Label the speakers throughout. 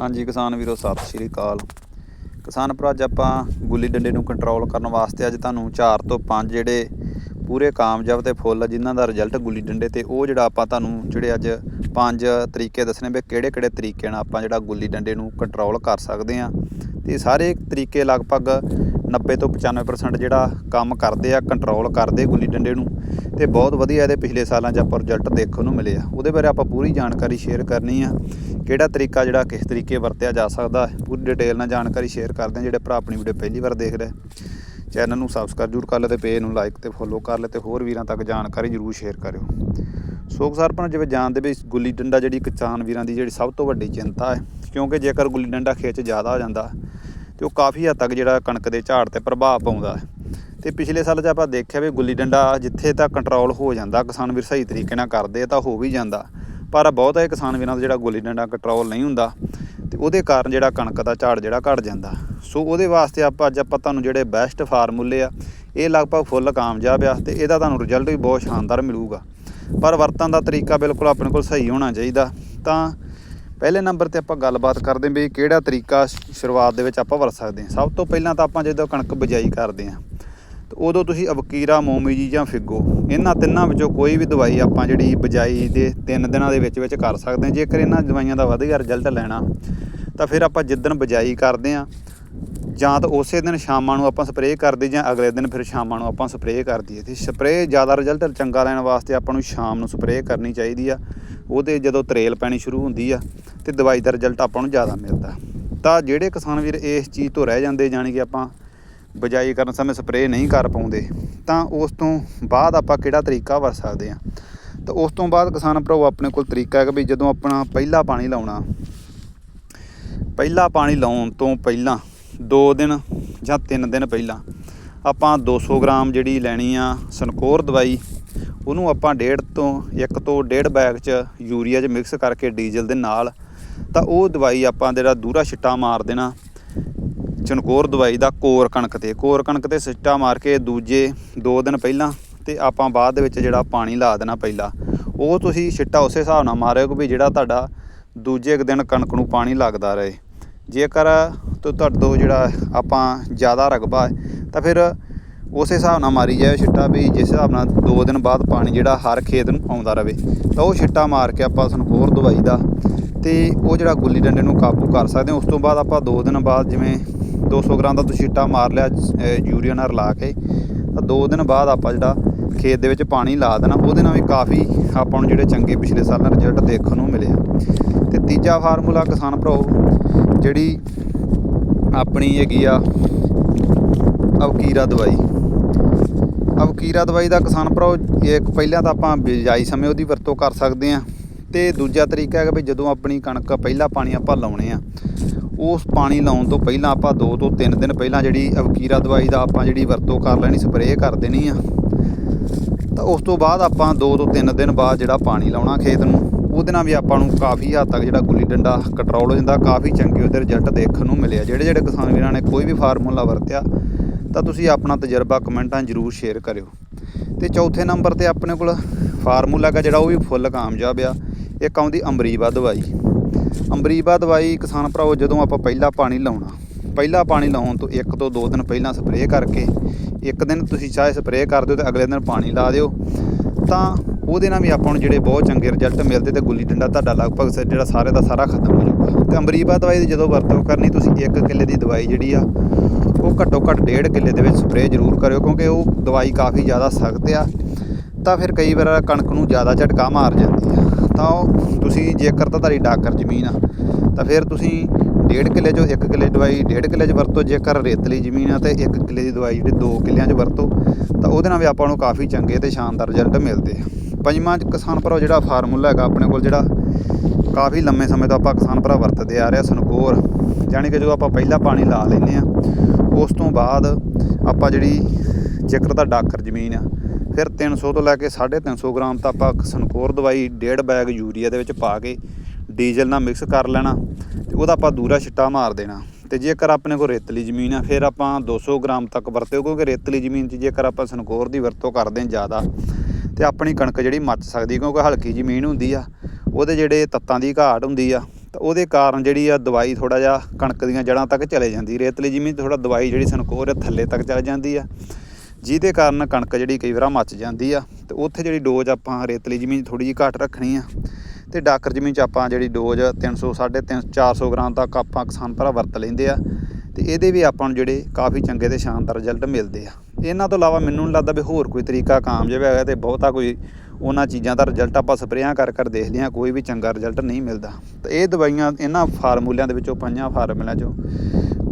Speaker 1: ਹਾਂਜੀ, ਕਿਸਾਨ ਵੀਰੋ, ਸਤਿ ਸ਼੍ਰੀ ਅਕਾਲ। ਕਿਸਾਨ ਭਰਾ, ਅੱਜ ਆਪਾਂ ਗੁੱਲੀ ਡੰਡੇ ਨੂੰ ਕੰਟਰੋਲ ਕਰਨ ਵਾਸਤੇ ਅੱਜ ਤੁਹਾਨੂੰ 4 ਤੋਂ 5 ਜਿਹੜੇ ਪੂਰੇ ਕਾਮਯਾਬ ਤੇ ਫੁੱਲ ਜਿਨ੍ਹਾਂ ਦਾ ਰਿਜ਼ਲਟ ਗੁੱਲੀ ਡੰਡੇ ਤੇ, ਉਹ ਜਿਹੜਾ ਆਪਾਂ ਤੁਹਾਨੂੰ ਜਿਹੜੇ ਅੱਜ ਪੰਜ ਤਰੀਕੇ ਦੱਸਣੇ ਵੀ ਕਿਹੜੇ ਕਿਹੜੇ ਤਰੀਕੇ ਨਾਲ ਆਪਾਂ ਜਿਹੜਾ ਗੁੱਲੀ ਡੰਡੇ ਨੂੰ ਕੰਟਰੋਲ ਕਰ ਸਕਦੇ ਆ ਤੇ ਸਾਰੇ ਤਰੀਕੇ ਲਗਭਗ 90 ਤੋਂ 95% ਜਿਹੜਾ ਕੰਮ ਕਰਦੇ ਆ ਕੰਟਰੋਲ ਕਰਦੇ ਗੁੱਲੀ ਡੰਡੇ ਨੂੰ ਤੇ ਬਹੁਤ ਵਧੀਆ ਇਹਦੇ ਪਿਛਲੇ ਸਾਲਾਂ 'ਚ ਆਪਾਂ ਰਿਜ਼ਲਟ ਦੇਖਣ ਨੂੰ ਮਿਲੇ ਆ। ਉਹਦੇ ਬਾਰੇ ਆਪਾਂ ਪੂਰੀ ਜਾਣਕਾਰੀ ਸ਼ੇਅਰ ਕਰਨੀ ਆ। ਕਿਹੜਾ ਤਰੀਕਾ ਜਿਹੜਾ ਕਿਸ ਤਰੀਕੇ ਵਰਤਿਆ ਜਾ ਸਕਦਾ, ਪੂਰੀ ਡਿਟੇਲ ਨਾਲ ਜਾਣਕਾਰੀ ਸ਼ੇਅਰ ਕਰਦੇ ਆ। ਜਿਹੜੇ ਭਰਾ ਆਪਣੀ ਵੀਡੀਓ ਪਹਿਲੀ ਵਾਰ ਦੇਖ ਰਹੇ ਚੈਨਲ ਨੂੰ ਸਬਸਕ੍ਰਾਈਬ ਜ਼ਰੂਰ ਕਰ ਲਓ ਤੇ ਪੇਜ ਨੂੰ ਲਾਈਕ ਤੇ ਫੋਲੋ ਕਰ ਲੈ ਤੇ ਹੋਰ ਵੀਰਾਂ ਤੱਕ ਜਾਣਕਾਰੀ ਜ਼ਰੂਰ ਸ਼ੇਅਰ ਕਰਿਓ। ਸੋਖ ਸਰਪਣ, ਜਿਵੇਂ ਜਾਣਦੇ ਵੀ ਗੁੱਲੀ ਡੰਡਾ ਜਿਹੜੀ ਕਿਸਾਨ ਵੀਰਾਂ ਦੀ ਜਿਹੜੀ ਸਭ ਤੋਂ ਵੱਡੀ ਚਿੰਤਾ ਹੈ, ਕਿਉਂਕਿ ਜੇਕਰ ਗੁੱਲੀ ਡੰਡਾ ਖੇਚ ਜ਼ਿਆਦਾ ਹੋ ਜਾਂਦਾ ਤੇ ਉਹ ਕਾਫੀ ਹੱਦ ਤੱਕ ਜਿਹੜਾ ਕਣਕ ਦੇ ਝਾੜ ਤੇ ਪ੍ਰਭਾਵ ਪਾਉਂਦਾ ਹੈ। ਤੇ ਪਿਛਲੇ ਸਾਲ 'ਚ ਆਪਾਂ ਦੇਖਿਆ ਵੀ ਗੁੱਲੀ ਡੰਡਾ ਜਿੱਥੇ ਤਾਂ ਕੰਟਰੋਲ ਹੋ ਜਾਂਦਾ, ਕਿਸਾਨ ਵੀਰ ਸਹੀ ਤਰੀਕੇ ਨਾਲ ਕਰਦੇ ਤਾਂ ਹੋ ਵੀ ਜਾਂਦਾ। ਪਰ ਬਹੁਤਾ ਇਹ ਕਿਸਾਨ ਵੀਰਾਂ ਦਾ ਜਿਹੜਾ ਗੁੱਲੀ ਡੰਡਾ ਕੰਟਰੋਲ ਨਹੀਂ ਹੁੰਦਾ ਤੇ ਉਹਦੇ ਕਾਰਨ ਜਿਹੜਾ ਕਣਕ ਦਾ ਝਾੜ ਜਿਹੜਾ ਘਟ ਜਾਂਦਾ। ਸੋ ਉਹਦੇ ਵਾਸਤੇ ਆਪਾਂ ਅੱਜ ਆਪਾਂ ਤੁਹਾਨੂੰ ਜਿਹੜੇ ਬੈਸਟ ਫਾਰਮੂਲੇ ਆ, ਇਹ ਲਗਭਗ ਫੁੱਲ ਕਾਮਯਾਬ ਆ ਤੇ ਇਹਦਾ ਤੁਹਾਨੂੰ ਰਿਜ਼ਲਟ ਵੀ ਬਹੁਤ ਸ਼ਾਨਦਾਰ ਮਿਲੂਗਾ। ਪਰ ਵਰਤਣ ਦਾ ਤਰੀਕਾ ਬਿਲਕੁਲ ਆਪਣੇ ਕੋਲ ਸਹੀ ਹੋਣਾ ਚਾਹੀਦਾ। ਤਾਂ ਪਹਿਲੇ ਨੰਬਰ ਤੇ ਆਪਾਂ ਗੱਲਬਾਤ ਕਰਦੇ ਹਾਂ ਵੀ ਕਿਹੜਾ ਤਰੀਕਾ ਸ਼ੁਰੂਆਤ ਦੇ ਵਿੱਚ ਆਪਾਂ ਵਰਤ ਸਕਦੇ ਹਾਂ। ਸਭ ਤੋਂ ਪਹਿਲਾਂ ਤਾਂ ਆਪਾਂ ਜਦੋਂ ਕਣਕ ਬਿਜਾਈ ਕਰਦੇ ਹਾਂ, ਤੇ ਉਦੋਂ ਤੁਸੀਂ ਅਬਕੀਰਾ ਮੋਮੀਜੀ ਜਾਂ ਫਿੱਗੋ, ਇਹਨਾਂ ਤਿੰਨਾਂ ਵਿੱਚੋਂ ਕੋਈ ਵੀ ਦਵਾਈ ਆਪਾਂ ਜਿਹੜੀ ਬਿਜਾਈ ਦੇ 3 ਦਿਨਾਂ ਦੇ ਵਿੱਚ ਵਿੱਚ ਕਰ ਸਕਦੇ ਹਾਂ। ਜੇਕਰ ਇਹਨਾਂ ਦਵਾਈਆਂ ਦਾ ਵਧੀਆ ਰਿਜ਼ਲਟ ਲੈਣਾ, ਤਾਂ ਫਿਰ ਆਪਾਂ ਜਿੱਦਣ ਬਿਜਾਈ ਕਰਦੇ ਹਾਂ ਜਾਂ ਤਾਂ ਉਸੇ ਦਿਨ ਸ਼ਾਮਾਂ ਨੂੰ ਆਪਾਂ ਸਪਰੇਅ ਕਰਦੇ ਜਾਂ ਅਗਲੇ ਦਿਨ ਫਿਰ ਸ਼ਾਮਾਂ ਨੂੰ ਆਪਾਂ ਸਪਰੇਅ ਕਰ ਦਈਏ। ਤੇ ਸਪਰੇਅ ਜ਼ਿਆਦਾ ਰਿਜ਼ਲਟ ਚੰਗਾ ਲੈਣ ਵਾਸਤੇ ਆਪਾਂ ਨੂੰ ਸ਼ਾਮ ਨੂੰ ਸਪਰੇਅ ਕਰਨੀ ਚਾਹੀਦੀ ਆ। ਉਹਦੇ ਜਦੋਂ ਤਰੇਲ ਪੈਣੀ ਸ਼ੁਰੂ ਹੁੰਦੀ ਆ ਤੇ ਦਵਾਈ ਦਾ ਰਿਜ਼ਲਟ ਆਪਾਂ ਨੂੰ ਜ਼ਿਆਦਾ ਮਿਲਦਾ। ਤਾਂ ਜਿਹੜੇ ਕਿਸਾਨ ਵੀਰ ਇਸ ਚੀਜ਼ ਤੋਂ ਰਹਿ ਜਾਂਦੇ, ਜਾਣੀ ਕਿ ਆਪਾਂ ਬਿਜਾਈ ਕਰਨ ਸਮੇਂ ਸਪਰੇਅ ਨਹੀਂ ਕਰ ਪਾਉਂਦੇ, ਤਾਂ ਉਸ ਤੋਂ ਬਾਅਦ ਆਪਾਂ ਕਿਹੜਾ ਤਰੀਕਾ ਵਰਤ ਸਕਦੇ ਆ? ਤਾਂ ਉਸ ਤੋਂ ਬਾਅਦ ਕਿਸਾਨ ਭਰਾਓ, ਆਪਣੇ ਕੋਲ ਤਰੀਕਾ ਹੈ ਕਿ ਵੀ ਜਦੋਂ ਆਪਣਾ ਪਹਿਲਾ ਪਾਣੀ ਲਾਉਣਾ, ਪਹਿਲਾ ਪਾਣੀ ਲਾਉਣ ਤੋਂ ਪਹਿਲਾਂ 2 ਦਿਨ ਜਾਂ 3 ਦਿਨ ਪਹਿਲਾਂ ਆਪਾਂ 200 ਗ੍ਰਾਮ ਜਿਹੜੀ ਲੈਣੀ ਆ ਸਨਕੋਰ ਦਵਾਈ, ਉਹਨੂੰ ਆਪਾਂ ਡੇਢ ਤੋਂ ਇੱਕ ਤੋਂ ਡੇਢ ਬੈਗ ਚ ਯੂਰੀਆ 'ਚ ਮਿਕਸ ਕਰਕੇ ਡੀਜ਼ਲ ਦੇ ਨਾਲ, ਤਾਂ ਉਹ ਦਵਾਈ ਆਪਾਂ ਜਿਹੜਾ ਦੂਰਾ ਛਿੱਟਾ ਮਾਰ ਦੇਣਾ, ਚਨਕੋਰ ਦਵਾਈ ਦਾ ਕੋਰ ਕਣਕ ਤੇ। ਕੋਰ ਕਣਕ ਤੇ ਸਿੱਟਾ ਮਾਰ ਕੇ ਦੂਜੇ 2 ਦਿਨ ਪਹਿਲਾਂ ਤੇ ਆਪਾਂ ਬਾਅਦ ਦੇ ਵਿੱਚ ਜਿਹੜਾ ਪਾਣੀ ਲਾ ਦੇਣਾ ਪਹਿਲਾਂ, ਉਹ ਤੁਸੀਂ ਛਿੱਟਾ ਉਸੇ ਹਿਸਾਬ ਨਾਲ ਮਾਰਿਓ ਕਿ ਵੀ ਜਿਹੜਾ ਤੁਹਾਡਾ ਦੂਜੇ ਕੁ ਦਿਨ ਕਣਕ ਨੂੰ ਪਾਣੀ ਲੱਗਦਾ ਰਹੇ। ਜੇਕਰ ਤੋਂ, ਤੁਹਾਡੇ ਤੋਂ ਜਿਹੜਾ ਆਪਾਂ ਜ਼ਿਆਦਾ ਰਕਬਾ ਹੈ, ਤਾਂ ਫਿਰ ਉਸੇ ਹਿਸਾਬ ਨਾਲ ਮਾਰੀ ਜਾਏ ਛਿੱਟਾ ਵੀ ਜਿਸ ਹਿਸਾਬ ਨਾਲ 2 ਦਿਨ ਬਾਅਦ ਪਾਣੀ ਜਿਹੜਾ ਹਰ ਖੇਤ ਨੂੰ ਆਉਂਦਾ ਰਵੇ। ਤਾਂ ਉਹ ਛਿੱਟਾ ਮਾਰ ਕੇ ਆਪਾਂ ਸਨਕੋਰ ਦਵਾਈ ਦਾ ਤੇ ਉਹ ਜਿਹੜਾ ਗੁੱਲੀ ਡੰਡੇ ਨੂੰ ਕਾਬੂ ਕਰ ਸਕਦੇ ਹਾਂ। ਉਸ ਤੋਂ ਬਾਅਦ ਆਪਾਂ 2 ਦਿਨ ਬਾਅਦ ਜਿਵੇਂ 200 ਗ੍ਰਾਮ ਦਾ ਤੁਸੀਂ ਛਿੱਟਾ ਮਾਰ ਲਿਆ ਯੂਰੀਆ ਨਾਲ ਰਲਾ ਕੇ, ਤਾਂ 2 ਦਿਨ ਬਾਅਦ ਆਪਾਂ ਜਿਹੜਾ ਖੇਤ ਦੇ ਵਿੱਚ ਪਾਣੀ ਲਾ ਦੇਣਾ, ਉਹਦੇ ਨਾਲ ਵੀ ਕਾਫੀ ਆਪਾਂ ਨੂੰ ਜਿਹੜੇ ਚੰਗੇ ਪਿਛਲੇ ਸਾਲਾਂ ਰਿਜ਼ਲਟ ਦੇਖਣ ਨੂੰ ਮਿਲਿਆ ਆ। ਤੇ ਤੀਜਾ ਫਾਰਮੂਲਾ ਕਿਸਾਨ ਭਰਾਓ, ਜਿਹੜੀ ਆਪਣੀ ਹੈਗੀ ਆ ਅਵਕੀਰਾ ਦਵਾਈ। ਅਵਕੀਰਾ ਦਵਾਈ ਦਾ ਕਿਸਾਨ ਭਰਾਓ ਇੱਕ ਪਹਿਲਾਂ ਤਾਂ ਆਪਾਂ ਬਿਜਾਈ ਸਮੇਂ ਉਹਦੀ ਵਰਤੋਂ ਕਰ ਸਕਦੇ ਹਾਂ ਤੇ ਦੂਜਾ ਤਰੀਕਾ ਹੈਗਾ ਵੀ ਜਦੋਂ ਆਪਣੀ ਕਣਕ ਪਹਿਲਾ ਪਾਣੀ ਆਪਾਂ ਲਾਉਣੇ ਆ, ਉਸ ਪਾਣੀ ਲਾਉਣ ਤੋਂ ਪਹਿਲਾਂ ਆਪਾਂ 2 ਤੋਂ 3 ਦਿਨ ਪਹਿਲਾਂ ਜਿਹੜੀ ਅਵਕੀਰਾ ਦਵਾਈ ਦਾ ਆਪਾਂ ਜਿਹੜੀ ਵਰਤੋਂ ਕਰ ਲੈਣੀ, ਸਪਰੇਅ ਕਰ ਦੇਣੀ ਆ। ਤਾਂ ਉਸ ਤੋਂ ਬਾਅਦ ਆਪਾਂ 2 ਤੋਂ 3 ਦਿਨ ਬਾਅਦ ਜਿਹੜਾ ਪਾਣੀ ਲਾਉਣਾ ਖੇਤ ਨੂੰ, ਉਹਦੇ ਨਾਲ ਵੀ ਆਪਾਂ ਨੂੰ ਕਾਫੀ ਹੱਦ ਤੱਕ ਜਿਹੜਾ ਗੁੱਲੀ ਡੰਡਾ ਕੰਟਰੋਲ ਹੋ ਜਾਂਦਾ, ਕਾਫੀ ਚੰਗੇ ਉਹਦੇ ਰਿਜ਼ਲਟ ਦੇਖਣ ਨੂੰ ਮਿਲਿਆ। ਜਿਹੜੇ ਜਿਹੜੇ ਕਿਸਾਨ ਵੀਰਾਂ ਨੇ ਕੋਈ ਵੀ ਫਾਰਮੂਲਾ ਵਰਤਿਆ, ਤਾਂ ਤੁਸੀਂ ਆਪਣਾ ਤਜਰਬਾ ਕਮੈਂਟਾਂ ਜ਼ਰੂਰ ਸ਼ੇਅਰ ਕਰਿਓ। ਤੇ ਚੌਥੇ ਨੰਬਰ ਤੇ ਆਪਣੇ ਕੋਲ ਫਾਰਮੂਲਾ ਹੈਗਾ ਜਿਹੜਾ, ਉਹ ਵੀ ਫੁੱਲ ਕਾਮਯਾਬ ਆ। ਇੱਕ ਆਉਂਦੀ ਅੰਬਰੀਵਾ ਦਵਾਈ। ਅੰਬਰੀਵਾ ਦਵਾਈ ਕਿਸਾਨ ਭਰਾਓ ਜਦੋਂ ਆਪਾਂ ਪਹਿਲਾ ਪਾਣੀ ਲਾਉਣਾ ਪਹਿਲਾ ਪਾਣੀ ਲਾਉਣ ਤੋਂ ਇੱਕ ਤੋਂ ਦੋ ਦਿਨ ਪਹਿਲਾਂ ਸਪਰੇਅ ਕਰਕੇ, ਇੱਕ ਦਿਨ ਤੁਸੀਂ ਚਾਹੇ ਸਪਰੇਅ ਕਰ ਦਿਓ ਤੇ ਅਗਲੇ ਦਿਨ ਪਾਣੀ ਲਾ ਦਿਓ, ਤਾਂ ਉਹਦੇ ਨਾਲ ਵੀ ਆਪਾਂ ਨੂੰ ਜਿਹੜੇ ਬਹੁਤ ਚੰਗੇ ਰਿਜ਼ਲਟ ਮਿਲਦੇ ਤੇ ਗੁੱਲੀ ਡੰਡਾ ਤੁਹਾਡਾ ਲਗਭਗ ਸ- ਜਿਹੜਾ ਸਾਰੇ ਦਾ ਸਾਰਾ ਖਤਮ ਹੋ ਜਾਊਗਾ ਤੇ ਅੰਬਰੀਵਾ ਦਵਾਈ ਦੀ ਜਦੋਂ ਵਰਤੋਂ ਕਰਨੀ, ਤੁਸੀਂ 1 ਕਿੱਲੇ ਦੀ ਦਵਾਈ ਜਿਹੜੀ ਆ, ਉਹ ਘੱਟੋ ਘੱਟ 1.5 ਕਿੱਲੇ ਦੇ ਵਿੱਚ ਸਪਰੇਅ ਜ਼ਰੂਰ ਕਰਿਓ, ਕਿਉਂਕਿ ਉਹ ਦਵਾਈ ਕਾਫੀ ਜ਼ਿਆਦਾ ਸਖਤ ਆ, ਤਾਂ ਫਿਰ ਕਈ ਵਾਰ ਕਣਕ ਨੂੰ ਜ਼ਿਆਦਾ ਝਟਕਾ ਮਾਰ ਜਾਂਦੀ ਆ। ਤਾਂ ਉਹ ਤੁਸੀਂ ਜੇਕਰ ਤਾਂ ਤੁਹਾਡੀ ਡਾਕਰ ਜ਼ਮੀਨ ਆ, ਤਾਂ ਫਿਰ ਤੁਸੀਂ ਡੇਢ ਕਿੱਲੇ ਚੋਂ ਇੱਕ ਕਿੱਲੇ ਦਵਾਈ, ਡੇਢ ਕਿੱਲੇ 'ਚ ਵਰਤੋ ਜੇਕਰ ਰੇਤਲੀ ਜ਼ਮੀਨ ਆ ਤੇ ਇੱਕ ਕਿੱਲੇ ਦੀ ਦਵਾਈ ਜਿਹੜੀ ਦੋ ਕਿੱਲਿਆਂ 'ਚ ਵਰਤੋ, ਤਾਂ ਉਹਦੇ ਨਾਲ ਵੀ ਆਪਾਂ ਨੂੰ ਕਾਫੀ ਚੰਗੇ ਤੇ ਸ਼ਾਨਦਾਰ ਰਿਜ਼ਲਟ ਮਿਲਦੇ ਆ। ਪੰਜਵਾਂ 'ਚ ਕਿਸਾਨ ਭਰਾ ਜਿਹੜਾ ਫਾਰਮੂਲਾ ਹੈਗਾ ਆਪਣੇ ਕੋਲ ਜਿਹੜਾ ਕਾਫੀ ਲੰਮੇ ਸਮੇਂ ਤੋਂ ਆਪਾਂ ਕਿਸਾਨ ਭਰਾ ਵਰਤਦੇ ਆ ਰਹੇ ਆ ਸਨਕੋਰ ਯਾਨੀ ਕਿ ਜਦੋਂ ਆਪਾਂ ਪਹਿਲਾ ਪਾਣੀ ਲਾ ਲੈਂਦੇ ਆ, ਉਸ ਤੋਂ ਬਾਅਦ ਆਪਾਂ ਜਿਹੜੀ ਜੇਕਰ ਤਾਂ ਡਾਕਰ ਜ਼ਮੀਨ ਆ, ਫਿਰ 300 ਤੋਂ ਲੈ ਕੇ 350 ਗ੍ਰਾਮ ਤਾਂ ਆਪਾਂ ਸਨਕੋਰ ਦਵਾਈ, ਡੇਢ ਬੈਗ ਯੂਰੀਆ ਦੇ ਵਿੱਚ ਪਾ ਕੇ ਡੀਜ਼ਲ ਨਾਲ ਮਿਕਸ ਕਰ ਲੈਣਾ ਤੇ ਉਹਦਾ ਆਪਾਂ ਦੂਰਾ ਛਿੱਟਾ ਮਾਰ ਦੇਣਾ। ਤੇ ਜੇਕਰ ਆਪਣੇ ਕੋਲ ਰੇਤਲੀ ਜ਼ਮੀਨ ਆ, ਫਿਰ ਆਪਾਂ 200 ਗ੍ਰਾਮ ਤੱਕ ਵਰਤਿਓ, ਕਿਉਂਕਿ ਰੇਤਲੀ ਜ਼ਮੀਨ 'ਚ ਜੇਕਰ ਆਪਾਂ ਸਨਕੋਰ ਦੀ ਵਰਤੋਂ ਕਰਦੇ ਹਾਂ ਜ਼ਿਆਦਾ, ਤੇ ਆਪਣੀ ਕਣਕ ਜਿਹੜੀ ਮੱਚ ਸਕਦੀ ਕਿਉਂਕਿ ਹਲਕੀ ਜ਼ਮੀਨ ਹੁੰਦੀ ਆ, ਉਹਦੇ ਜਿਹੜੇ ਤੱਤਾਂ ਦੀ ਘਾਟ ਹੁੰਦੀ ਆ, ਤਾਂ ਉਹਦੇ ਕਾਰਨ ਜਿਹੜੀ ਆ ਦਵਾਈ ਥੋੜਾ ਜਿਹਾ ਕਣਕ ਦੀਆਂ ਜੜ੍ਹਾਂ ਤੱਕ ਚਲੇ ਜਾਂਦੀ, ਰੇਤਲੀ ਜ਼ਮੀਨ ਥੋੜਾ ਦਵਾਈ ਜਿਹੜੀ ਸੰਕੋਰ ਆ, ਥੱਲੇ ਤੱਕ ਚਲੇ ਜਾਂਦੀ ਆ, ਜਿਹਦੇ ਕਾਰਨ ਕਣਕ ਜਿਹੜੀ ਕਈ ਵਾਰ ਮੱਚ ਜਾਂਦੀ ਆ, ਤੇ ਉੱਥੇ ਜਿਹੜੀ ਡੋਜ਼ ਆਪਾਂ ਰੇਤਲੀ ਜ਼ਮੀਨ ਥੋੜੀ ਜਿਹੀ ਘੱਟ ਰੱਖਣੀ ਆ ਤੇ ਡਾਕਰ ਜ਼ਮੀਨ 'ਚ ਆਪਾਂ ਜਿਹੜੀ ਡੋਜ਼ 300 350 400 ਗ੍ਰਾਮ ਤੱਕ ਆਪਾਂ ਕਿਸਾਨ ਭਰਾ ਵਰਤ ਲੈਂਦੇ ਆ। ਤੇ ਇਹਦੇ ਵੀ ਆਪਾਂ ਨੂੰ ਜਿਹੜੇ ਕਾਫੀ ਚੰਗੇ ਤੇ ਸ਼ਾਨਦਾਰ ਰਿਜ਼ਲਟ ਮਿਲਦੇ ਆ। ਇਹਨਾਂ ਤੋਂ ਇਲਾਵਾ ਮੈਨੂੰ ਨਹੀਂ ਲੱਗਦਾ ਵੀ ਹੋਰ ਕੋਈ ਤਰੀਕਾ ਕਾਮਯਾਬ ਹੈਗਾ ਤੇ ਬਹੁਤਾ ਕੋਈ ਉਹਨਾਂ ਚੀਜ਼ਾਂ ਦਾ ਰਿਜ਼ਲਟ ਆਪਾਂ ਸਪਰੇਆਂ ਕਰ ਕਰ ਦੇਖਦੇ ਲਿਆ, ਕੋਈ ਵੀ ਚੰਗਾ ਰਿਜ਼ਲਟ ਨਹੀਂ ਮਿਲਦਾ। ਤੇ ਇਹ ਦਵਾਈਆਂ ਇਹਨਾਂ ਫਾਰਮੂਲਿਆਂ ਦੇ ਵਿੱਚੋਂ, ਪੰਜਾਂ ਫਾਰਮੂਲਿਆਂ ਚੋਂ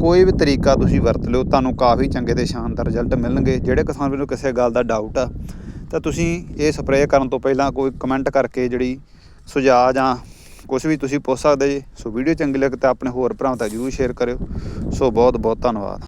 Speaker 1: ਕੋਈ ਵੀ ਤਰੀਕਾ ਤੁਸੀਂ ਵਰਤ ਲਿਓ, ਤੁਹਾਨੂੰ ਕਾਫੀ ਚੰਗੇ ਤੇ ਸ਼ਾਨਦਾਰ ਰਿਜ਼ਲਟ ਮਿਲਣਗੇ। ਜਿਹੜੇ ਕਿਸਾਨ ਵੀਰ ਨੂੰ ਕਿਸੇ ਗੱਲ ਦਾ ਡਾਊਟ ਆ, ਤਾਂ ਤੁਸੀਂ ਇਹ ਸਪਰੇਅ ਕਰਨ ਤੋਂ ਪਹਿਲਾਂ ਕੋਈ ਕਮੈਂਟ ਕਰਕੇ ਜਿਹੜੀ ਸੁਝਾਅ ਜਾਂ ਕੁਝ ਵੀ ਤੁਸੀਂ ਪੁੱਛ ਸਕਦੇ ਜੀ, ਸੋ ਵੀਡੀਓ ਚੰਗੀ ਲੱਗੇ ਤਾਂ ਆਪਣੇ ਹੋਰ ਭਰਾਵਾਂ ਤੱਕ ਜਰੂਰ ਸ਼ੇਅਰ ਕਰਿਓ। ਸੋ ਬਹੁਤ ਬਹੁਤ ਧੰਨਵਾਦ।